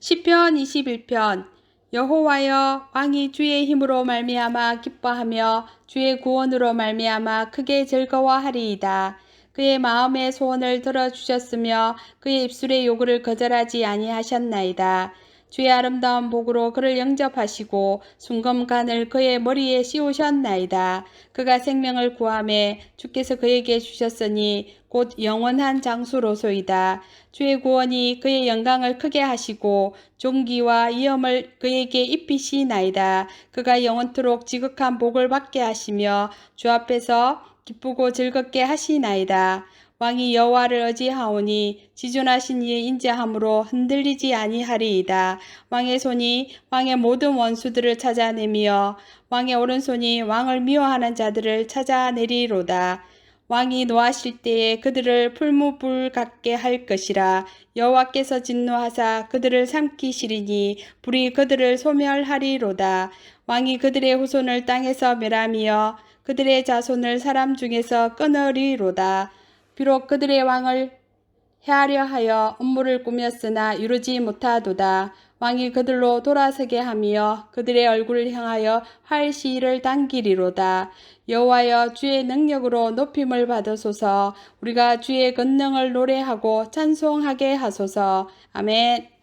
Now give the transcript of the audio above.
시편 21편 여호와여 왕이 주의 힘으로 말미암아 기뻐하며 주의 구원으로 말미암아 크게 즐거워하리이다. 그의 마음의 소원을 들어 주셨으며 그의 입술의 요구를 거절하지 아니하셨나이다. 주의 아름다운 복으로 그를 영접하시고 순검관을 그의 머리에 씌우셨나이다. 그가 생명을 구함에 주께서 그에게 주셨으니 곧 영원한 장수로소이다. 주의 구원이 그의 영광을 크게 하시고 존귀와 위엄을 그에게 입히시나이다. 그가 영원토록 지극한 복을 받게 하시며 주 앞에서 기쁘고 즐겁게 하시나이다. 왕이 여호와를 의지하오니 지존하신 이의 인자함으로 흔들리지 아니하리이다. 왕의 손이 왕의 모든 원수들을 찾아내며 왕의 오른손이 왕을 미워하는 자들을 찾아내리로다. 왕이 노하실 때에 그들을 풀무불 같게 할 것이라 여호와께서 진노하사 그들을 삼키시리니 불이 그들을 소멸하리로다. 왕이 그들의 후손을 땅에서 멸하며 그들의 자손을 사람 중에서 끊으리로다. 비록 그들의 왕을 해하려 하여 업무를 꾸몄으나 이루지 못하도다. 왕이 그들로 돌아서게 하며 그들의 얼굴을 향하여 활시를 당기리로다. 여호와여 주의 능력으로 높임을 받으소서. 우리가 주의 권능을 노래하고 찬송하게 하소서. 아멘.